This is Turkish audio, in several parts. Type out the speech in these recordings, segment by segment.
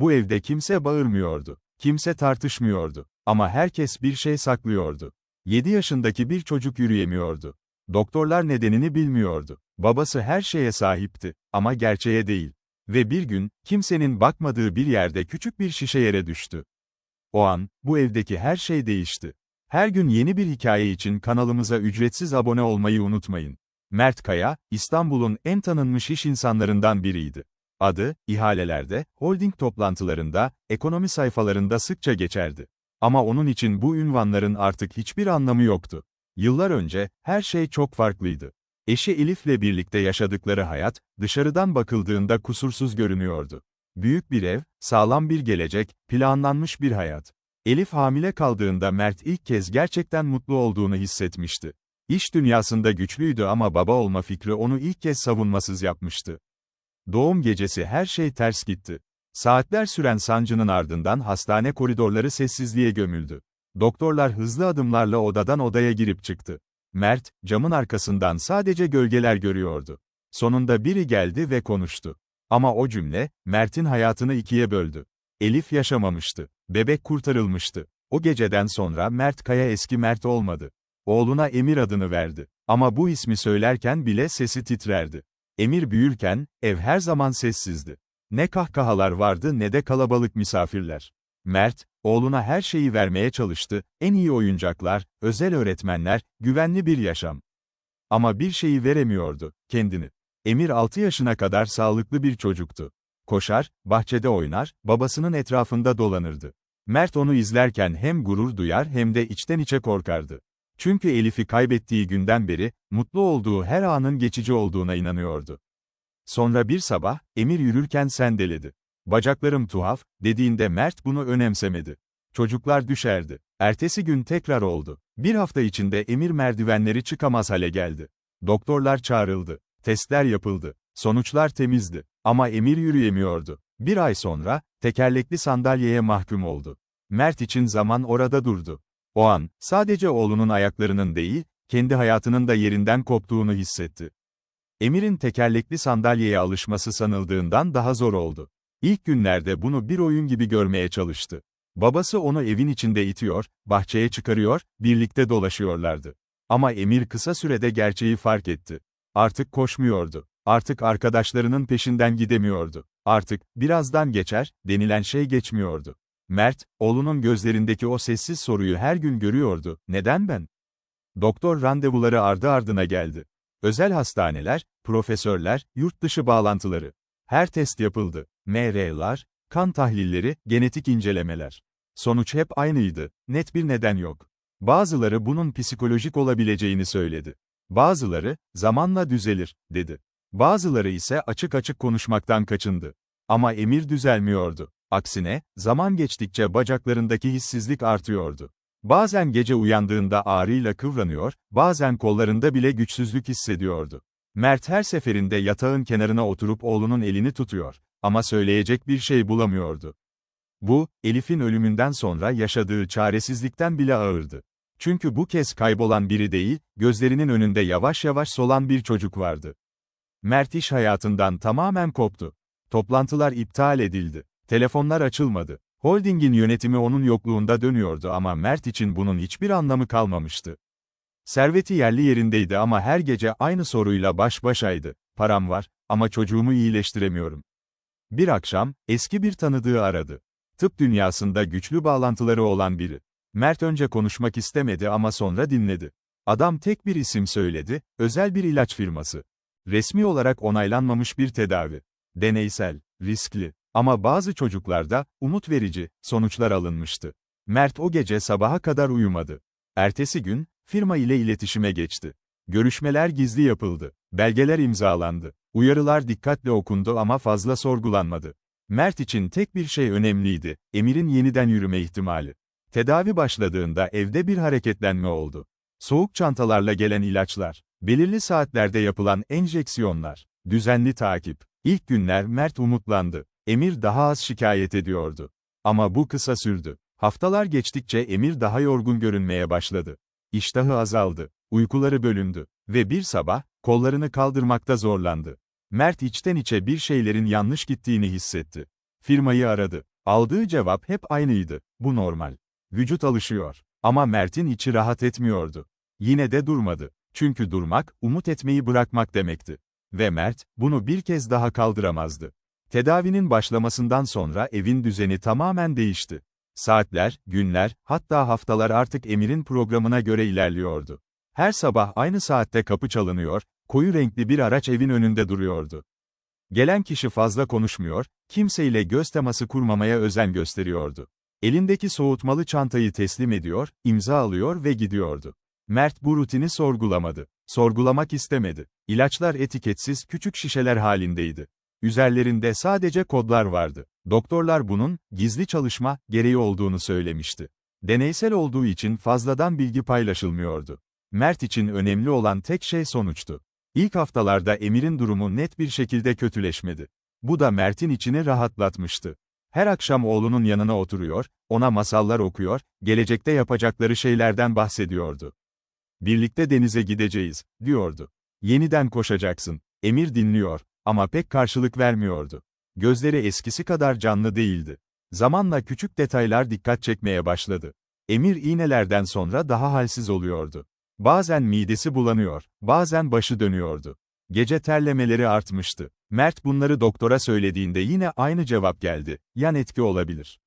Bu evde kimse bağırmıyordu. Kimse tartışmıyordu. Ama herkes bir şey saklıyordu. 7 yaşındaki bir çocuk yürüyemiyordu. Doktorlar nedenini bilmiyordu. Babası her şeye sahipti ama gerçeğe değil. Ve bir gün, kimsenin bakmadığı bir yerde küçük bir şişe yere düştü. O an, bu evdeki her şey değişti. Her gün yeni bir hikaye için kanalımıza ücretsiz abone olmayı unutmayın. Mert Kaya, İstanbul'un en tanınmış iş insanlarından biriydi. Adı, ihalelerde, holding toplantılarında, ekonomi sayfalarında sıkça geçerdi. Ama onun için bu ünvanların artık hiçbir anlamı yoktu. Yıllar önce, her şey çok farklıydı. Eşi Elif'le birlikte yaşadıkları hayat, dışarıdan bakıldığında kusursuz görünüyordu. Büyük bir ev, sağlam bir gelecek, planlanmış bir hayat. Elif hamile kaldığında Mert ilk kez gerçekten mutlu olduğunu hissetmişti. İş dünyasında güçlüydü ama baba olma fikri onu ilk kez savunmasız yapmıştı. Doğum gecesi her şey ters gitti. Saatler süren sancının ardından hastane koridorları sessizliğe gömüldü. Doktorlar hızlı adımlarla odadan odaya girip çıktı. Mert, camın arkasından sadece gölgeler görüyordu. Sonunda biri geldi ve konuştu. Ama o cümle, Mert'in hayatını ikiye böldü. Elif yaşamamıştı. Bebek kurtarılmıştı. O geceden sonra Mert Kaya eski Mert olmadı. Oğluna Emir adını verdi. Ama bu ismi söylerken bile sesi titrerdi. Emir büyürken, ev her zaman sessizdi. Ne kahkahalar vardı ne de kalabalık misafirler. Mert, oğluna her şeyi vermeye çalıştı, en iyi oyuncaklar, özel öğretmenler, güvenli bir yaşam. Ama bir şeyi veremiyordu, kendini. Emir 6 yaşına kadar sağlıklı bir çocuktu. Koşar, bahçede oynar, babasının etrafında dolanırdı. Mert onu izlerken hem gurur duyar hem de içten içe korkardı. Çünkü Elif'i kaybettiği günden beri, mutlu olduğu her anın geçici olduğuna inanıyordu. Sonra bir sabah, Emir yürürken sendeledi. Bacaklarım tuhaf, dediğinde Mert bunu önemsemedi. Çocuklar düşerdi. Ertesi gün tekrar oldu. Bir hafta içinde Emir merdivenleri çıkamaz hale geldi. Doktorlar çağrıldı. Testler yapıldı. Sonuçlar temizdi. Ama Emir yürüyemiyordu. Bir ay sonra, tekerlekli sandalyeye mahkum oldu. Mert için zaman orada durdu. O an, sadece oğlunun ayaklarının değil, kendi hayatının da yerinden koptuğunu hissetti. Emir'in tekerlekli sandalyeye alışması sanıldığından daha zor oldu. İlk günlerde bunu bir oyun gibi görmeye çalıştı. Babası onu evin içinde itiyor, bahçeye çıkarıyor, birlikte dolaşıyorlardı. Ama Emir kısa sürede gerçeği fark etti. Artık koşmuyordu. Artık arkadaşlarının peşinden gidemiyordu. Artık, birazdan geçer, denilen şey geçmiyordu. Mert, oğlunun gözlerindeki o sessiz soruyu her gün görüyordu, neden ben? Doktor randevuları ardı ardına geldi. Özel hastaneler, profesörler, yurt dışı bağlantıları. Her test yapıldı. MR'lar, kan tahlilleri, genetik incelemeler. Sonuç hep aynıydı, net bir neden yok. Bazıları bunun psikolojik olabileceğini söyledi. Bazıları, zamanla düzelir, dedi. Bazıları ise açık açık konuşmaktan kaçındı. Ama Emir düzelmiyordu. Aksine, zaman geçtikçe bacaklarındaki hissizlik artıyordu. Bazen gece uyandığında ağrıyla kıvranıyor, bazen kollarında bile güçsüzlük hissediyordu. Mert her seferinde yatağın kenarına oturup oğlunun elini tutuyor. Ama söyleyecek bir şey bulamıyordu. Bu, Elif'in ölümünden sonra yaşadığı çaresizlikten bile ağırdı. Çünkü bu kez kaybolan biri değil, gözlerinin önünde yavaş yavaş solan bir çocuk vardı. Mert iş hayatından tamamen koptu. Toplantılar iptal edildi. Telefonlar açılmadı. Holdingin yönetimi onun yokluğunda dönüyordu ama Mert için bunun hiçbir anlamı kalmamıştı. Serveti yerli yerindeydi ama her gece aynı soruyla baş başaydı. Param var ama çocuğumu iyileştiremiyorum. Bir akşam, eski bir tanıdığı aradı. Tıp dünyasında güçlü bağlantıları olan biri. Mert önce konuşmak istemedi ama sonra dinledi. Adam tek bir isim söyledi, özel bir ilaç firması. Resmi olarak onaylanmamış bir tedavi. Deneysel, riskli. Ama bazı çocuklarda, umut verici, sonuçlar alınmıştı. Mert o gece sabaha kadar uyumadı. Ertesi gün, firma ile iletişime geçti. Görüşmeler gizli yapıldı. Belgeler imzalandı. Uyarılar dikkatle okundu ama fazla sorgulanmadı. Mert için tek bir şey önemliydi, Emir'in yeniden yürüme ihtimali. Tedavi başladığında evde bir hareketlenme oldu. Soğuk çantalarla gelen ilaçlar, belirli saatlerde yapılan enjeksiyonlar, düzenli takip. İlk günler Mert umutlandı. Emir daha az şikayet ediyordu. Ama bu kısa sürdü. Haftalar geçtikçe Emir daha yorgun görünmeye başladı. İştahı azaldı, uykuları bölündü ve bir sabah kollarını kaldırmakta zorlandı. Mert içten içe bir şeylerin yanlış gittiğini hissetti. Firmayı aradı. Aldığı cevap hep aynıydı. Bu normal. Vücut alışıyor. Ama Mert'in içi rahat etmiyordu. Yine de durmadı. Çünkü durmak, umut etmeyi bırakmak demekti. Ve Mert, bunu bir kez daha kaldıramazdı. Tedavinin başlamasından sonra evin düzeni tamamen değişti. Saatler, günler, hatta haftalar artık Emir'in programına göre ilerliyordu. Her sabah aynı saatte kapı çalınıyor, koyu renkli bir araç evin önünde duruyordu. Gelen kişi fazla konuşmuyor, kimseyle göz teması kurmamaya özen gösteriyordu. Elindeki soğutmalı çantayı teslim ediyor, imza alıyor ve gidiyordu. Mert bu rutini sorgulamadı. Sorgulamak istemedi. İlaçlar etiketsiz küçük şişeler halindeydi. Üzerlerinde sadece kodlar vardı. Doktorlar bunun, gizli çalışma, gereği olduğunu söylemişti. Deneysel olduğu için fazladan bilgi paylaşılmıyordu. Mert için önemli olan tek şey sonuçtu. İlk haftalarda Emir'in durumu net bir şekilde kötüleşmedi. Bu da Mert'in içini rahatlatmıştı. Her akşam oğlunun yanına oturuyor, ona masallar okuyor, gelecekte yapacakları şeylerden bahsediyordu. Birlikte denize gideceğiz, diyordu. Yeniden koşacaksın. Emir dinliyor, ama pek karşılık vermiyordu. Gözleri eskisi kadar canlı değildi. Zamanla küçük detaylar dikkat çekmeye başladı. Emir iğnelerden sonra daha halsiz oluyordu. Bazen midesi bulanıyor, bazen başı dönüyordu. Gece terlemeleri artmıştı. Mert bunları doktora söylediğinde yine aynı cevap geldi. Yan etki olabilir.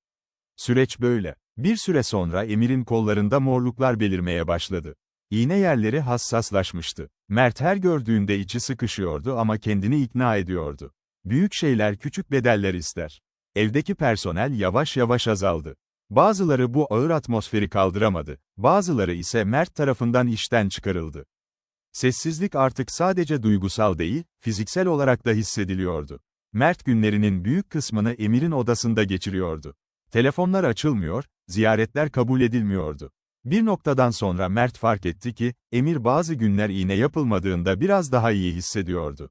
Süreç böyle. Bir süre sonra Emir'in kollarında morluklar belirmeye başladı. İğne yerleri hassaslaşmıştı. Mert her gördüğünde içi sıkışıyordu ama kendini ikna ediyordu. Büyük şeyler küçük bedeller ister. Evdeki personel yavaş yavaş azaldı. Bazıları bu ağır atmosferi kaldıramadı, bazıları ise Mert tarafından işten çıkarıldı. Sessizlik artık sadece duygusal değil, fiziksel olarak da hissediliyordu. Mert günlerinin büyük kısmını Emir'in odasında geçiriyordu. Telefonlar açılmıyor, ziyaretler kabul edilmiyordu. Bir noktadan sonra Mert fark etti ki, Emir bazı günler iğne yapılmadığında biraz daha iyi hissediyordu.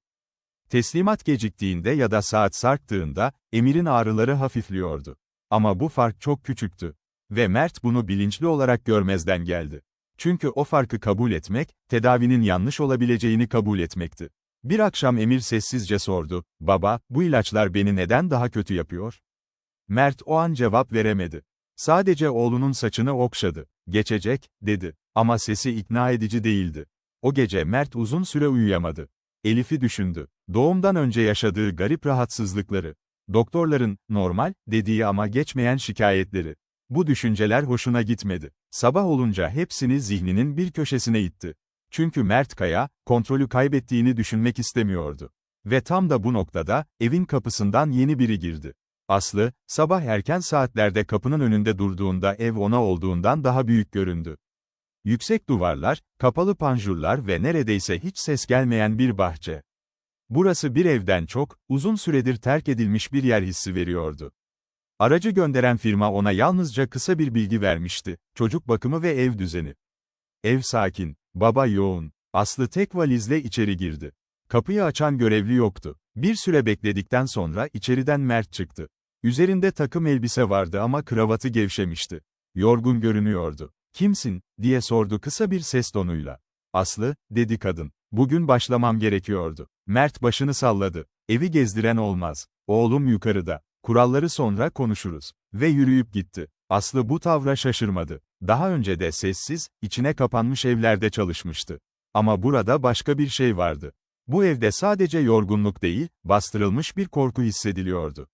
Teslimat geciktiğinde ya da saat sarktığında, Emir'in ağrıları hafifliyordu. Ama bu fark çok küçüktü. Ve Mert bunu bilinçli olarak görmezden geldi. Çünkü o farkı kabul etmek, tedavinin yanlış olabileceğini kabul etmekti. Bir akşam Emir sessizce sordu, baba, bu ilaçlar beni neden daha kötü yapıyor? Mert o an cevap veremedi. Sadece oğlunun saçını okşadı. Geçecek, dedi. Ama sesi ikna edici değildi. O gece Mert uzun süre uyuyamadı. Elif'i düşündü. Doğumdan önce yaşadığı garip rahatsızlıkları. Doktorların, normal, dediği ama geçmeyen şikayetleri. Bu düşünceler hoşuna gitmedi. Sabah olunca hepsini zihninin bir köşesine itti. Çünkü Mert Kaya, kontrolü kaybettiğini düşünmek istemiyordu. Ve tam da bu noktada, evin kapısından yeni biri girdi. Aslı, sabah erken saatlerde kapının önünde durduğunda ev ona olduğundan daha büyük göründü. Yüksek duvarlar, kapalı panjurlar ve neredeyse hiç ses gelmeyen bir bahçe. Burası bir evden çok, uzun süredir terk edilmiş bir yer hissi veriyordu. Aracı gönderen firma ona yalnızca kısa bir bilgi vermişti, çocuk bakımı ve ev düzeni. Ev sakin, baba yoğun, Aslı tek valizle içeri girdi. Kapıyı açan görevli yoktu. Bir süre bekledikten sonra içeriden Mert çıktı. Üzerinde takım elbise vardı ama kravatı gevşemişti. Yorgun görünüyordu. Kimsin, diye sordu kısa bir ses tonuyla. Aslı, dedi kadın. Bugün başlamam gerekiyordu. Mert başını salladı. Evi gezdiren olmaz. Oğlum yukarıda. Kuralları sonra konuşuruz. Ve yürüyüp gitti. Aslı bu tavra şaşırmadı. Daha önce de sessiz, içine kapanmış evlerde çalışmıştı. Ama burada başka bir şey vardı. Bu evde sadece yorgunluk değil, bastırılmış bir korku hissediliyordu.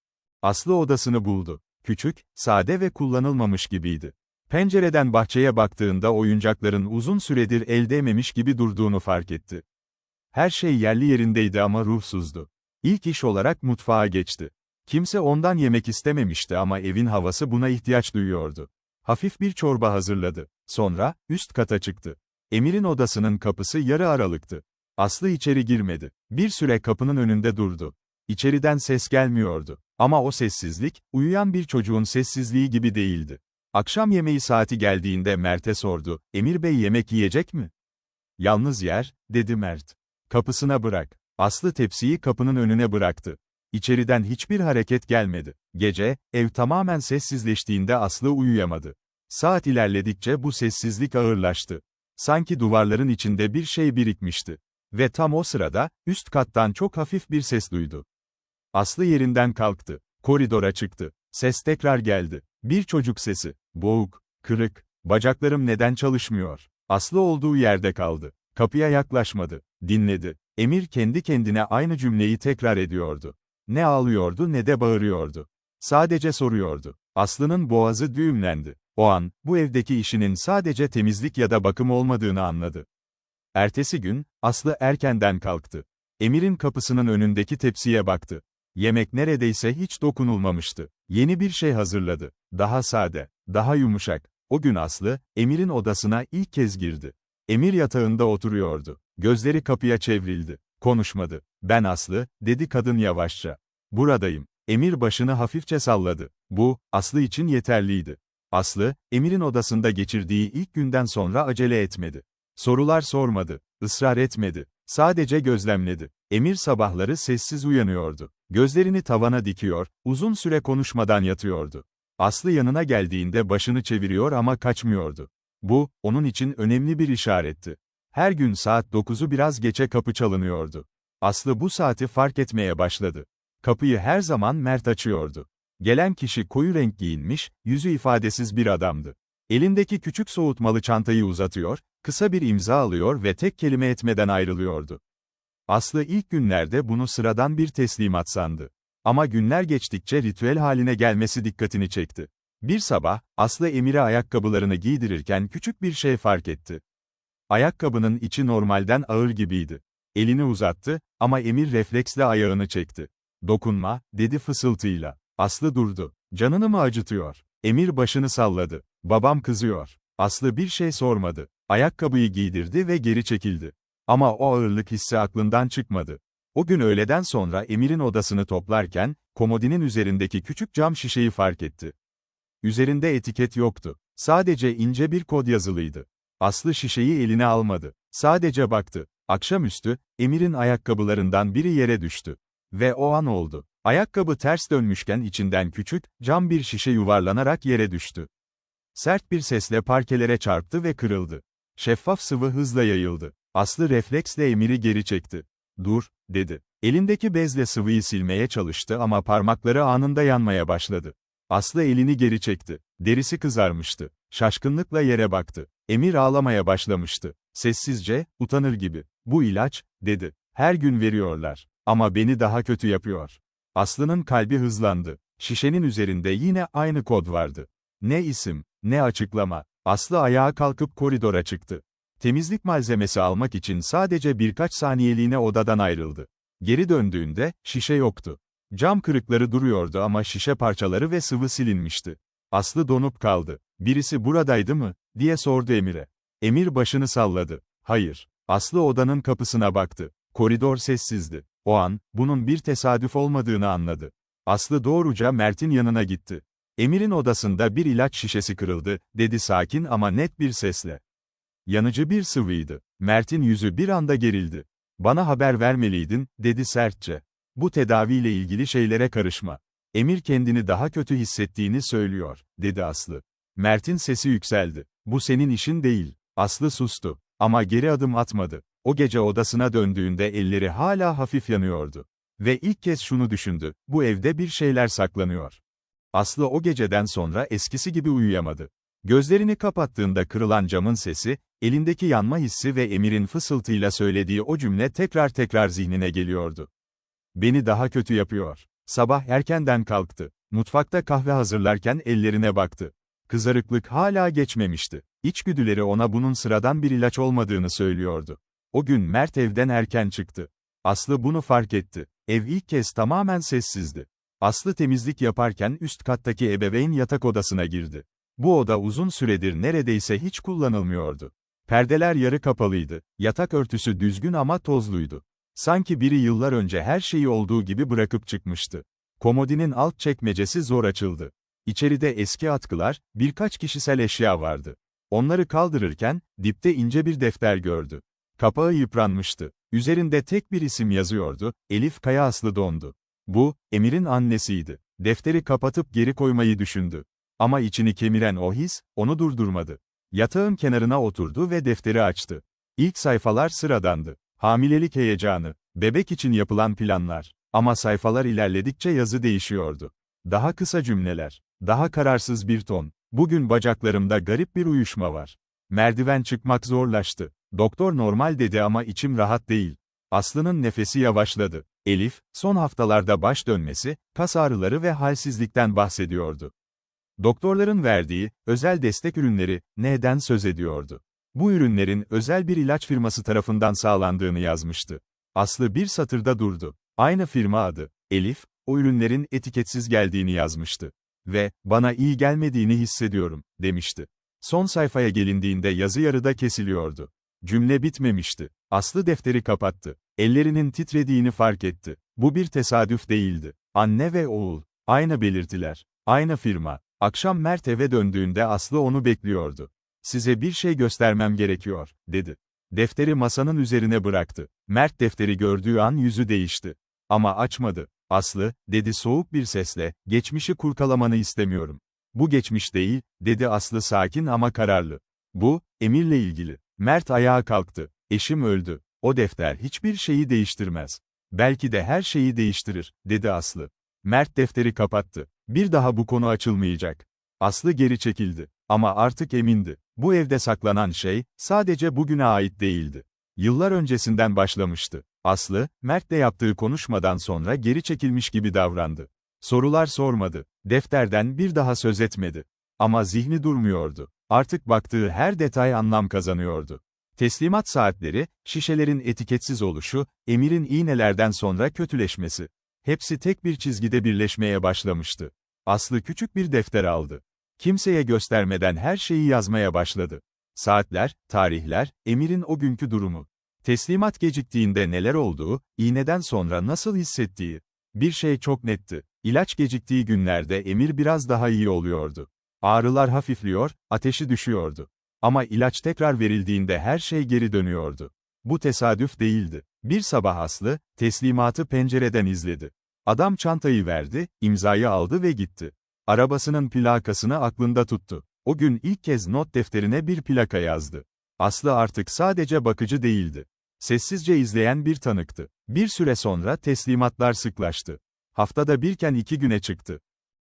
Aslı odasını buldu. Küçük, sade ve kullanılmamış gibiydi. Pencereden bahçeye baktığında oyuncakların uzun süredir el değmemiş gibi durduğunu fark etti. Her şey yerli yerindeydi ama ruhsuzdu. İlk iş olarak mutfağa geçti. Kimse ondan yemek istememişti ama evin havası buna ihtiyaç duyuyordu. Hafif bir çorba hazırladı. Sonra, üst kata çıktı. Emir'in odasının kapısı yarı aralıktı. Aslı içeri girmedi. Bir süre kapının önünde durdu. İçeriden ses gelmiyordu. Ama o sessizlik, uyuyan bir çocuğun sessizliği gibi değildi. Akşam yemeği saati geldiğinde Mert'e sordu, Emir Bey yemek yiyecek mi? Yalnız yer, dedi Mert. Kapısına bırak. Aslı tepsiyi kapının önüne bıraktı. İçeriden hiçbir hareket gelmedi. Gece, ev tamamen sessizleştiğinde Aslı uyuyamadı. Saat ilerledikçe bu sessizlik ağırlaştı. Sanki duvarların içinde bir şey birikmişti. Ve tam o sırada, üst kattan çok hafif bir ses duydu. Aslı yerinden kalktı. Koridora çıktı. Ses tekrar geldi. Bir çocuk sesi. Boğuk, kırık. Bacaklarım neden çalışmıyor? Aslı olduğu yerde kaldı. Kapıya yaklaşmadı. Dinledi. Emir kendi kendine aynı cümleyi tekrar ediyordu. Ne ağlıyordu ne de bağırıyordu. Sadece soruyordu. Aslı'nın boğazı düğümlendi. O an, bu evdeki işinin sadece temizlik ya da bakım olmadığını anladı. Ertesi gün, Aslı erkenden kalktı. Emir'in kapısının önündeki tepsiye baktı. Yemek neredeyse hiç dokunulmamıştı. Yeni bir şey hazırladı. Daha sade, daha yumuşak. O gün Aslı, Emir'in odasına ilk kez girdi. Emir yatağında oturuyordu. Gözleri kapıya çevrildi. Konuşmadı. Ben Aslı, dedi kadın yavaşça. Buradayım. Emir başını hafifçe salladı. Bu, Aslı için yeterliydi. Aslı, Emir'in odasında geçirdiği ilk günden sonra acele etmedi. Sorular sormadı, ısrar etmedi. Sadece gözlemledi. Emir sabahları sessiz uyanıyordu. Gözlerini tavana dikiyor, uzun süre konuşmadan yatıyordu. Aslı yanına geldiğinde başını çeviriyor ama kaçmıyordu. Bu, onun için önemli bir işaretti. Her gün saat 9'u biraz geçe kapı çalınıyordu. Aslı bu saati fark etmeye başladı. Kapıyı her zaman Mert açıyordu. Gelen kişi koyu renk giyinmiş, yüzü ifadesiz bir adamdı. Elindeki küçük soğutmalı çantayı uzatıyor, kısa bir imza alıyor ve tek kelime etmeden ayrılıyordu. Aslı ilk günlerde bunu sıradan bir teslimat sandı. Ama günler geçtikçe ritüel haline gelmesi dikkatini çekti. Bir sabah, Aslı Emir'e ayakkabılarını giydirirken küçük bir şey fark etti. Ayakkabının içi normalden ağır gibiydi. Elini uzattı, ama Emir refleksle ayağını çekti. Dokunma, dedi fısıltıyla. Aslı durdu. Canını mı acıtıyor? Emir başını salladı. Babam kızıyor. Aslı bir şey sormadı. Ayakkabıyı giydirdi ve geri çekildi. Ama o ağırlık hissi aklından çıkmadı. O gün öğleden sonra Emir'in odasını toplarken, komodinin üzerindeki küçük cam şişeyi fark etti. Üzerinde etiket yoktu. Sadece ince bir kod yazılıydı. Aslı şişeyi eline almadı. Sadece baktı. Akşamüstü, Emir'in ayakkabılarından biri yere düştü. Ve o an oldu. Ayakkabı ters dönmüşken içinden küçük, cam bir şişe yuvarlanarak yere düştü. Sert bir sesle parkelere çarptı ve kırıldı. Şeffaf sıvı hızla yayıldı. Aslı refleksle Emir'i geri çekti. Dur, dedi. Elindeki bezle sıvıyı silmeye çalıştı ama parmakları anında yanmaya başladı. Aslı elini geri çekti. Derisi kızarmıştı. Şaşkınlıkla yere baktı. Emir ağlamaya başlamıştı. Sessizce, utanır gibi. Bu ilaç, dedi. Her gün veriyorlar. Ama beni daha kötü yapıyor. Aslı'nın kalbi hızlandı. Şişenin üzerinde yine aynı kod vardı. Ne isim, ne açıklama. Aslı ayağa kalkıp koridora çıktı. Temizlik malzemesi almak için sadece birkaç saniyeliğine odadan ayrıldı. Geri döndüğünde, şişe yoktu. Cam kırıkları duruyordu ama şişe parçaları ve sıvı silinmişti. Aslı donup kaldı. Birisi buradaydı mı? diye sordu Emir'e. Emir başını salladı. Hayır. Aslı odanın kapısına baktı. Koridor sessizdi. O an, bunun bir tesadüf olmadığını anladı. Aslı doğruca Mert'in yanına gitti. Emir'in odasında bir ilaç şişesi kırıldı, dedi sakin ama net bir sesle. Yanıcı bir sıvıydı. Mert'in yüzü bir anda gerildi. Bana haber vermeliydin, dedi sertçe. Bu tedaviyle ilgili şeylere karışma. Emir kendini daha kötü hissettiğini söylüyor, dedi Aslı. Mert'in sesi yükseldi. Bu senin işin değil. Aslı sustu. Ama geri adım atmadı. O gece odasına döndüğünde elleri hala hafif yanıyordu. Ve ilk kez şunu düşündü, bu evde bir şeyler saklanıyor. Aslı o geceden sonra eskisi gibi uyuyamadı. Gözlerini kapattığında kırılan camın sesi, elindeki yanma hissi ve Emir'in fısıltıyla söylediği o cümle tekrar tekrar zihnine geliyordu. Beni daha kötü yapıyor. Sabah erkenden kalktı. Mutfakta kahve hazırlarken ellerine baktı. Kızarıklık hala geçmemişti. İçgüdüleri ona bunun sıradan bir ilaç olmadığını söylüyordu. O gün Mert evden erken çıktı. Aslı bunu fark etti. Ev ilk kez tamamen sessizdi. Aslı temizlik yaparken üst kattaki ebeveyn yatak odasına girdi. Bu oda uzun süredir neredeyse hiç kullanılmıyordu. Perdeler yarı kapalıydı, yatak örtüsü düzgün ama tozluydu. Sanki biri yıllar önce her şeyi olduğu gibi bırakıp çıkmıştı. Komodinin alt çekmecesi zor açıldı. İçeride eski atkılar, birkaç kişisel eşya vardı. Onları kaldırırken, dipte ince bir defter gördü. Kapağı yıpranmıştı. Üzerinde tek bir isim yazıyordu, Elif Kaya Aslı dondu. Bu, Emir'in annesiydi. Defteri kapatıp geri koymayı düşündü. Ama içini kemiren o his, onu durdurmadı. Yatağın kenarına oturdu ve defteri açtı. İlk sayfalar sıradandı. Hamilelik heyecanı, bebek için yapılan planlar. Ama sayfalar ilerledikçe yazı değişiyordu. Daha kısa cümleler. Daha kararsız bir ton. Bugün bacaklarımda garip bir uyuşma var. Merdiven çıkmak zorlaştı. Doktor normal dedi ama içim rahat değil. Aslı'nın nefesi yavaşladı. Elif, son haftalarda baş dönmesi, kas ağrıları ve halsizlikten bahsediyordu. Doktorların verdiği, özel destek ürünleri, neden söz ediyordu. Bu ürünlerin özel bir ilaç firması tarafından sağlandığını yazmıştı. Aslı bir satırda durdu. Aynı firma adı. Elif, o ürünlerin etiketsiz geldiğini yazmıştı. Ve, bana iyi gelmediğini hissediyorum, demişti. Son sayfaya gelindiğinde yazı yarıda kesiliyordu. Cümle bitmemişti. Aslı defteri kapattı. Ellerinin titrediğini fark etti. Bu bir tesadüf değildi. Anne ve oğul. Aynı belirtiler. Aynı firma. Akşam Mert eve döndüğünde Aslı onu bekliyordu. Size bir şey göstermem gerekiyor, dedi. Defteri masanın üzerine bıraktı. Mert defteri gördüğü an yüzü değişti. Ama açmadı. Aslı, dedi soğuk bir sesle, geçmişi kurkalamanı istemiyorum. Bu geçmiş değil, dedi Aslı sakin ama kararlı. Bu, Emir'le ilgili. Mert ayağa kalktı. Eşim öldü. O defter hiçbir şeyi değiştirmez. Belki de her şeyi değiştirir, dedi Aslı. Mert defteri kapattı. Bir daha bu konu açılmayacak. Aslı geri çekildi. Ama artık emindi. Bu evde saklanan şey, sadece bugüne ait değildi. Yıllar öncesinden başlamıştı. Aslı, Mert'le yaptığı konuşmadan sonra geri çekilmiş gibi davrandı. Sorular sormadı. Defterden bir daha söz etmedi. Ama zihni durmuyordu. Artık baktığı her detay anlam kazanıyordu. Teslimat saatleri, şişelerin etiketsiz oluşu, emirin iğnelerden sonra kötüleşmesi. Hepsi tek bir çizgide birleşmeye başlamıştı. Aslı küçük bir defter aldı. Kimseye göstermeden her şeyi yazmaya başladı. Saatler, tarihler, emirin o günkü durumu. Teslimat geciktiğinde neler olduğu, iğneden sonra nasıl hissettiği. Bir şey çok netti. İlaç geciktiği günlerde Emir biraz daha iyi oluyordu. Ağrılar hafifliyor, ateşi düşüyordu. Ama ilaç tekrar verildiğinde her şey geri dönüyordu. Bu tesadüf değildi. Bir sabah Aslı, teslimatı pencereden izledi. Adam çantayı verdi, imzayı aldı ve gitti. Arabasının plakasını aklında tuttu. O gün ilk kez not defterine bir plaka yazdı. Aslı artık sadece bakıcı değildi. Sessizce izleyen bir tanıktı. Bir süre sonra teslimatlar sıklaştı. Haftada birken iki güne çıktı.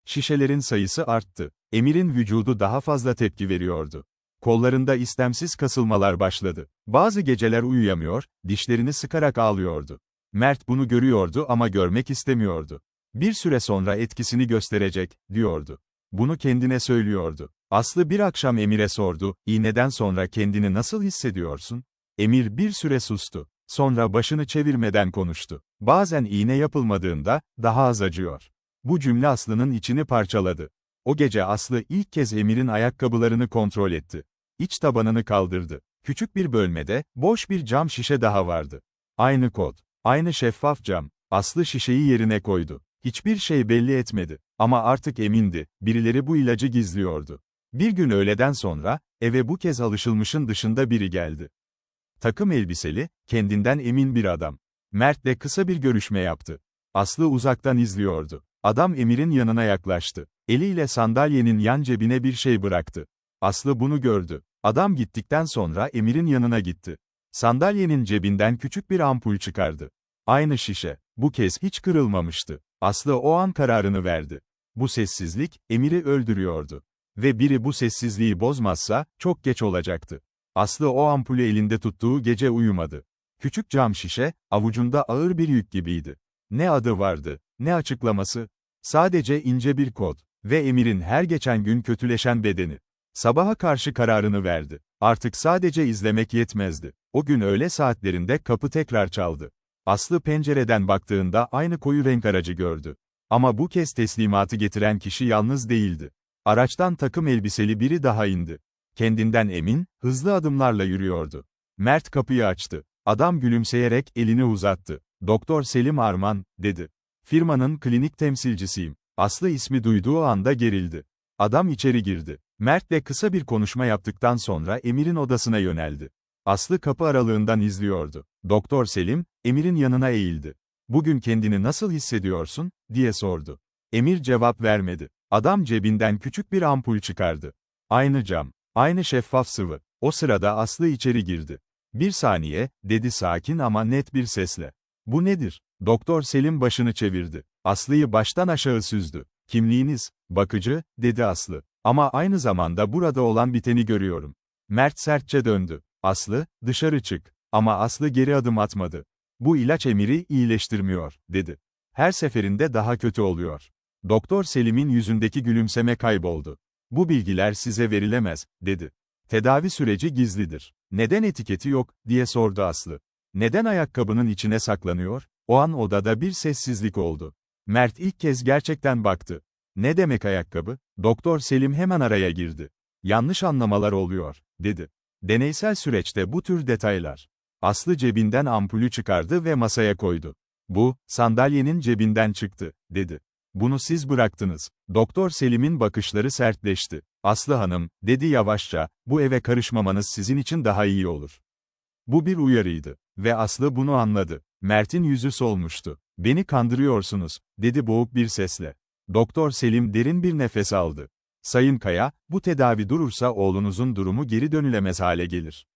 Şişelerin sayısı arttı. Emir'in vücudu daha fazla tepki veriyordu. Kollarında istemsiz kasılmalar başladı. Bazı geceler uyuyamıyor, dişlerini sıkarak ağlıyordu. Mert bunu görüyordu ama görmek istemiyordu. Bir süre sonra etkisini gösterecek, diyordu. Bunu kendine söylüyordu. Aslı bir akşam Emir'e sordu, iğneden sonra kendini nasıl hissediyorsun? Emir bir süre sustu. Sonra başını çevirmeden konuştu. Bazen iğne yapılmadığında, daha az acıyor. Bu cümle Aslı'nın içini parçaladı. O gece Aslı ilk kez Emir'in ayakkabılarını kontrol etti. İç tabanını kaldırdı. Küçük bir bölmede, boş bir cam şişe daha vardı. Aynı kod. Aynı şeffaf cam. Aslı şişeyi yerine koydu. Hiçbir şey belli etmedi. Ama artık emindi, birileri bu ilacı gizliyordu. Bir gün öğleden sonra, eve bu kez alışılmışın dışında biri geldi. Takım elbiseli, kendinden emin bir adam. Mert'le kısa bir görüşme yaptı. Aslı uzaktan izliyordu. Adam Emir'in yanına yaklaştı. Eliyle sandalyenin yan cebine bir şey bıraktı. Aslı bunu gördü. Adam gittikten sonra Emir'in yanına gitti. Sandalyenin cebinden küçük bir ampul çıkardı. Aynı şişe. Bu kez hiç kırılmamıştı. Aslı o an kararını verdi. Bu sessizlik, Emir'i öldürüyordu. Ve biri bu sessizliği bozmazsa, çok geç olacaktı. Aslı o ampulü elinde tuttuğu gece uyumadı. Küçük cam şişe, avucunda ağır bir yük gibiydi. Ne adı vardı, ne açıklaması. Sadece ince bir kod. Ve Emir'in her geçen gün kötüleşen bedeni. Sabaha karşı kararını verdi. Artık sadece izlemek yetmezdi. O gün öğle saatlerinde kapı tekrar çaldı. Aslı pencereden baktığında aynı koyu renk aracı gördü. Ama bu kez teslimatı getiren kişi yalnız değildi. Araçtan takım elbiseli biri daha indi. Kendinden emin, hızlı adımlarla yürüyordu. Mert kapıyı açtı. Adam gülümseyerek elini uzattı. Doktor Selim Arman, dedi. Firmanın klinik temsilcisiyim. Aslı ismi duyduğu anda gerildi. Adam içeri girdi. Mert'le kısa bir konuşma yaptıktan sonra Emir'in odasına yöneldi. Aslı kapı aralığından izliyordu. Doktor Selim, Emir'in yanına eğildi. Bugün kendini nasıl hissediyorsun, diye sordu. Emir cevap vermedi. Adam cebinden küçük bir ampul çıkardı. Aynı cam, aynı şeffaf sıvı. O sırada Aslı içeri girdi. Bir saniye, dedi sakin ama net bir sesle. Bu nedir? Doktor Selim başını çevirdi. Aslı'yı baştan aşağı süzdü. Kimliğiniz, bakıcı, dedi Aslı. Ama aynı zamanda burada olan biteni görüyorum. Mert sertçe döndü. Aslı, dışarı çık. Ama Aslı geri adım atmadı. Bu ilaç Emir'i iyileştirmiyor, dedi. Her seferinde daha kötü oluyor. Doktor Selim'in yüzündeki gülümseme kayboldu. Bu bilgiler size verilemez, dedi. Tedavi süreci gizlidir. Neden etiketi yok, diye sordu Aslı. Neden ayakkabının içine saklanıyor? O an odada bir sessizlik oldu. Mert ilk kez gerçekten baktı. Ne demek ayakkabı? Doktor Selim hemen araya girdi. Yanlış anlamalar oluyor, dedi. Deneysel süreçte bu tür detaylar. Aslı cebinden ampulü çıkardı ve masaya koydu. Bu, sandalyenin cebinden çıktı, dedi. Bunu siz bıraktınız. Doktor Selim'in bakışları sertleşti. Aslı Hanım, dedi yavaşça, bu eve karışmamanız sizin için daha iyi olur. Bu bir uyarıydı. Ve Aslı bunu anladı. Mert'in yüzü solmuştu. Beni kandırıyorsunuz, dedi boğuk bir sesle. Doktor Selim derin bir nefes aldı. Sayın Kaya, bu tedavi durursa oğlunuzun durumu geri dönülemez hale gelir.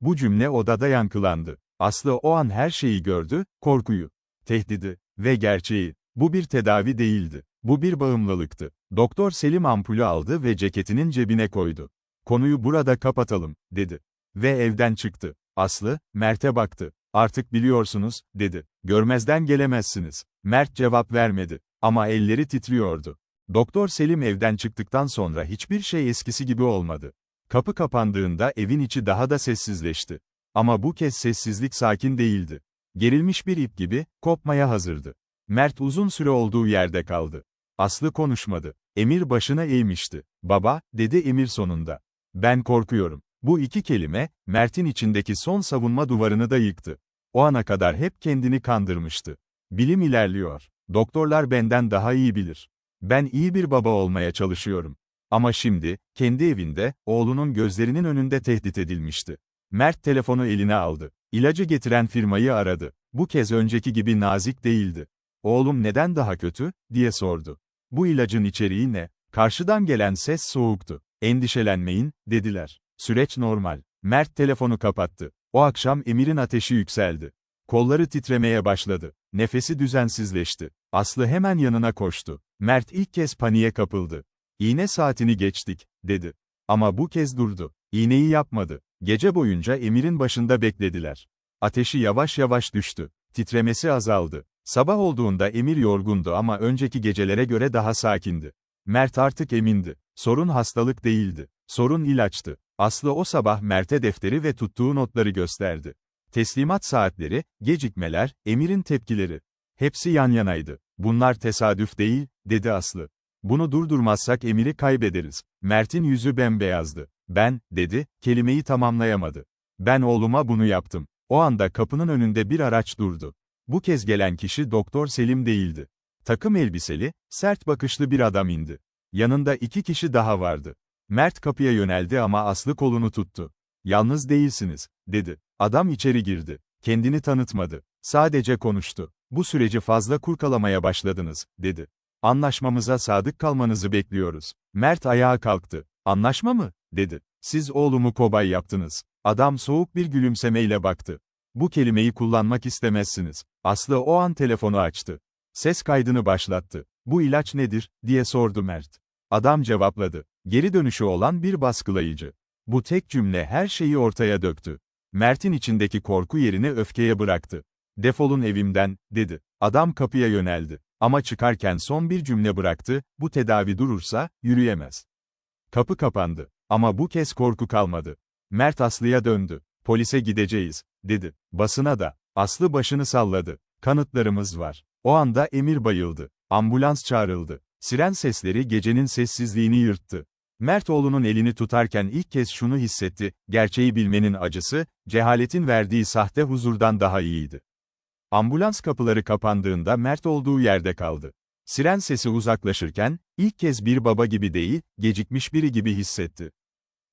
Bu cümle odada yankılandı. Aslı o an her şeyi gördü, korkuyu, tehdidi ve gerçeği. Bu bir tedavi değildi. Bu bir bağımlılıktı. Doktor Selim ampulü aldı ve ceketinin cebine koydu. Konuyu burada kapatalım, dedi. Ve evden çıktı. Aslı, Mert'e baktı. Artık biliyorsunuz, dedi. Görmezden gelemezsiniz. Mert cevap vermedi. Ama elleri titriyordu. Doktor Selim evden çıktıktan sonra hiçbir şey eskisi gibi olmadı. Kapı kapandığında evin içi daha da sessizleşti. Ama bu kez sessizlik sakin değildi. Gerilmiş bir ip gibi, kopmaya hazırdı. Mert uzun süre olduğu yerde kaldı. Aslı konuşmadı. Emir başına eğmişti. Baba, dedi Emir sonunda. Ben korkuyorum. Bu iki kelime, Mert'in içindeki son savunma duvarını da yıktı. O ana kadar hep kendini kandırmıştı. Bilim ilerliyor. Doktorlar benden daha iyi bilir. Ben iyi bir baba olmaya çalışıyorum. Ama şimdi, kendi evinde, oğlunun gözlerinin önünde tehdit edilmişti. Mert telefonu eline aldı. İlacı getiren firmayı aradı. Bu kez önceki gibi nazik değildi. Oğlum neden daha kötü, diye sordu. Bu ilacın içeriği ne? Karşıdan gelen ses soğuktu. Endişelenmeyin, dediler. Süreç normal. Mert telefonu kapattı. O akşam Emir'in ateşi yükseldi. Kolları titremeye başladı. Nefesi düzensizleşti. Aslı hemen yanına koştu. Mert ilk kez paniğe kapıldı. İğne saatini geçtik, dedi. Ama bu kez durdu. İğneyi yapmadı. Gece boyunca Emir'in başında beklediler. Ateşi yavaş yavaş düştü. Titremesi azaldı. Sabah olduğunda Emir yorgundu ama önceki gecelere göre daha sakindi. Mert artık emindi. Sorun hastalık değildi. Sorun ilaçtı. Aslı o sabah Mert'e defteri ve tuttuğu notları gösterdi. Teslimat saatleri, gecikmeler, Emir'in tepkileri. Hepsi yan yanaydı. Bunlar tesadüf değil, dedi Aslı. Bunu durdurmazsak Emir'i kaybederiz. Mert'in yüzü bembeyazdı. Ben, dedi, kelimeyi tamamlayamadı. Ben oğluma bunu yaptım. O anda kapının önünde bir araç durdu. Bu kez gelen kişi Doktor Selim değildi. Takım elbiseli, sert bakışlı bir adam indi. Yanında iki kişi daha vardı. Mert kapıya yöneldi ama Aslı kolunu tuttu. Yalnız değilsiniz, dedi. Adam içeri girdi. Kendini tanıtmadı. Sadece konuştu. Bu süreci fazla kurkalamaya başladınız, dedi. Anlaşmamıza sadık kalmanızı bekliyoruz. Mert ayağa kalktı. Anlaşma mı? dedi. Siz oğlumu kobay yaptınız. Adam soğuk bir gülümsemeyle baktı. Bu kelimeyi kullanmak istemezsiniz. Aslı o an telefonu açtı. Ses kaydını başlattı. Bu ilaç nedir, diye sordu Mert. Adam cevapladı. Geri dönüşü olan bir baskılayıcı. Bu tek cümle her şeyi ortaya döktü. Mert'in içindeki korku yerini öfkeye bıraktı. Defolun evimden, dedi. Adam kapıya yöneldi. Ama çıkarken son bir cümle bıraktı, bu tedavi durursa, yürüyemez. Kapı kapandı. Ama bu kez korku kalmadı. Mert Aslı'ya döndü. Polise gideceğiz, dedi. Basına da. Aslı başını salladı. Kanıtlarımız var. O anda Emir bayıldı. Ambulans çağrıldı. Siren sesleri gecenin sessizliğini yırttı. Mert oğlunun elini tutarken ilk kez şunu hissetti, gerçeği bilmenin acısı, cehaletin verdiği sahte huzurdan daha iyiydi. Ambulans kapıları kapandığında Mert olduğu yerde kaldı. Siren sesi uzaklaşırken, ilk kez bir baba gibi değil, gecikmiş biri gibi hissetti.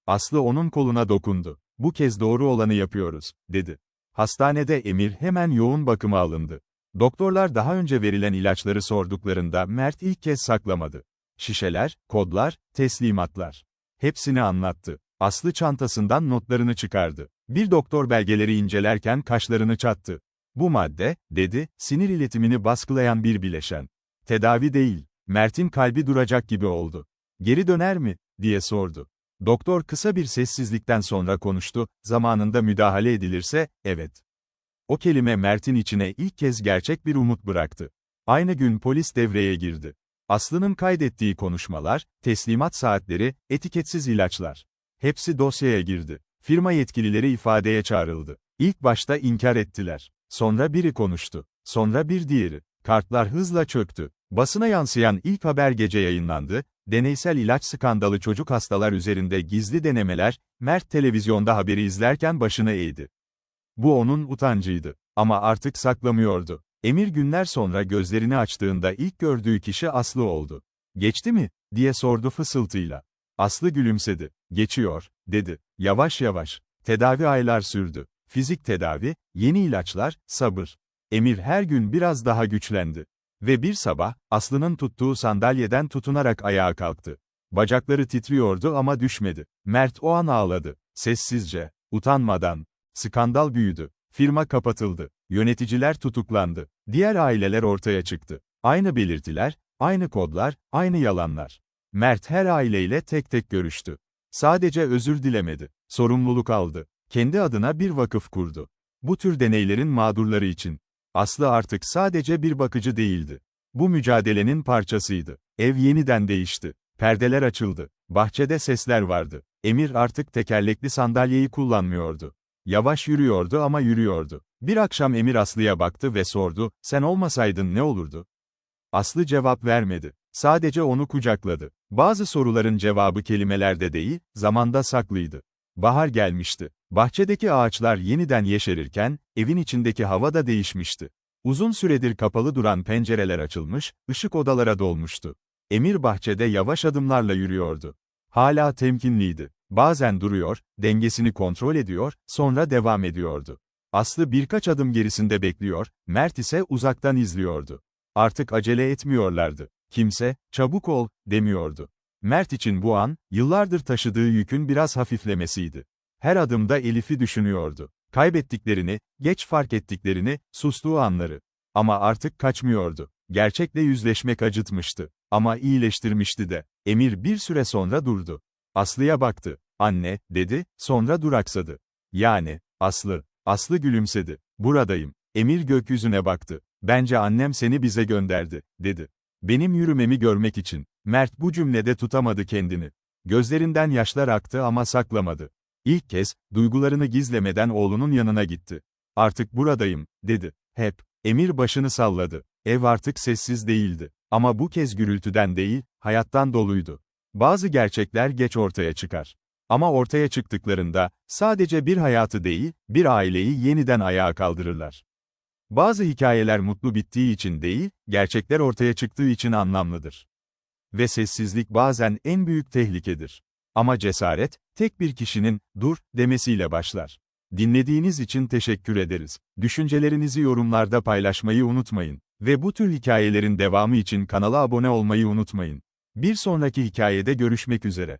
Aslı onun koluna dokundu. Bu kez doğru olanı yapıyoruz, dedi. Hastanede Emir hemen yoğun bakıma alındı. Doktorlar daha önce verilen ilaçları sorduklarında Mert ilk kez saklamadı. Şişeler, kodlar, teslimatlar. Hepsini anlattı. Aslı çantasından notlarını çıkardı. Bir doktor belgeleri incelerken kaşlarını çattı. Bu madde, dedi, sinir iletimini baskılayan bir bileşen. Tedavi değil. Mert'in kalbi duracak gibi oldu. Geri döner mi, diye sordu. Doktor kısa bir sessizlikten sonra konuştu, zamanında müdahale edilirse, evet. O kelime Mert'in içine ilk kez gerçek bir umut bıraktı. Aynı gün polis devreye girdi. Aslı'nın kaydettiği konuşmalar, teslimat saatleri, etiketsiz ilaçlar. Hepsi dosyaya girdi. Firma yetkilileri ifadeye çağrıldı. İlk başta inkar ettiler. Sonra biri konuştu. Sonra bir diğeri. Kartlar hızla çöktü. Basına yansıyan ilk haber gece yayınlandı. Deneysel ilaç skandalı çocuk hastalar üzerinde gizli denemeler, Mert televizyonda haberi izlerken başını eğdi. Bu onun utancıydı. Ama artık saklamıyordu. Emir günler sonra gözlerini açtığında ilk gördüğü kişi Aslı oldu. Geçti mi? diye sordu fısıltıyla. Aslı gülümsedi. Geçiyor, dedi. Yavaş yavaş. Tedavi aylar sürdü. Fizik tedavi, yeni ilaçlar, sabır. Emir her gün biraz daha güçlendi. Ve bir sabah, Aslı'nın tuttuğu sandalyeden tutunarak ayağa kalktı. Bacakları titriyordu ama düşmedi. Mert o an ağladı. Sessizce, utanmadan. Skandal büyüdü. Firma kapatıldı. Yöneticiler tutuklandı. Diğer aileler ortaya çıktı. Aynı belirtiler, aynı kodlar, aynı yalanlar. Mert her aileyle tek tek görüştü. Sadece özür dilemedi. Sorumluluk aldı. Kendi adına bir vakıf kurdu. Bu tür deneylerin mağdurları için. Aslı artık sadece bir bakıcı değildi. Bu mücadelenin parçasıydı. Ev yeniden değişti. Perdeler açıldı. Bahçede sesler vardı. Emir artık tekerlekli sandalyeyi kullanmıyordu. Yavaş yürüyordu ama yürüyordu. Bir akşam Emir Aslı'ya baktı ve sordu, sen olmasaydın ne olurdu? Aslı cevap vermedi. Sadece onu kucakladı. Bazı soruların cevabı kelimelerde değil, zamanda saklıydı. Bahar gelmişti. Bahçedeki ağaçlar yeniden yeşerirken, evin içindeki hava da değişmişti. Uzun süredir kapalı duran pencereler açılmış, ışık odalara dolmuştu. Emir bahçede yavaş adımlarla yürüyordu. Hala temkinliydi. Bazen duruyor, dengesini kontrol ediyor, sonra devam ediyordu. Aslı birkaç adım gerisinde bekliyor, Mert ise uzaktan izliyordu. Artık acele etmiyorlardı. Kimse, çabuk ol, demiyordu. Mert için bu an, yıllardır taşıdığı yükün biraz hafiflemesiydi. Her adımda Elif'i düşünüyordu. Kaybettiklerini, geç fark ettiklerini, sustuğu anları. Ama artık kaçmıyordu. Gerçekle yüzleşmek acıtmıştı. Ama iyileştirmişti de. Emir bir süre sonra durdu. Aslı'ya baktı. Anne, dedi, sonra duraksadı. Yani, Aslı. Aslı gülümsedi. Buradayım. Emir gökyüzüne baktı. Bence annem seni bize gönderdi, dedi. Benim yürümemi görmek için. Mert bu cümlede tutamadı kendini. Gözlerinden yaşlar aktı ama saklamadı. İlk kez, duygularını gizlemeden oğlunun yanına gitti. Artık buradayım, dedi. Hep. Emir başını salladı. Ev artık sessiz değildi. Ama bu kez gürültüden değil, hayattan doluydu. Bazı gerçekler geç ortaya çıkar. Ama ortaya çıktıklarında, sadece bir hayatı değil, bir aileyi yeniden ayağa kaldırırlar. Bazı hikayeler mutlu bittiği için değil, gerçekler ortaya çıktığı için anlamlıdır. Ve sessizlik bazen en büyük tehlikedir. Ama cesaret, tek bir kişinin, dur, demesiyle başlar. Dinlediğiniz için teşekkür ederiz. Düşüncelerinizi yorumlarda paylaşmayı unutmayın. Ve bu tür hikayelerin devamı için kanala abone olmayı unutmayın. Bir sonraki hikayede görüşmek üzere.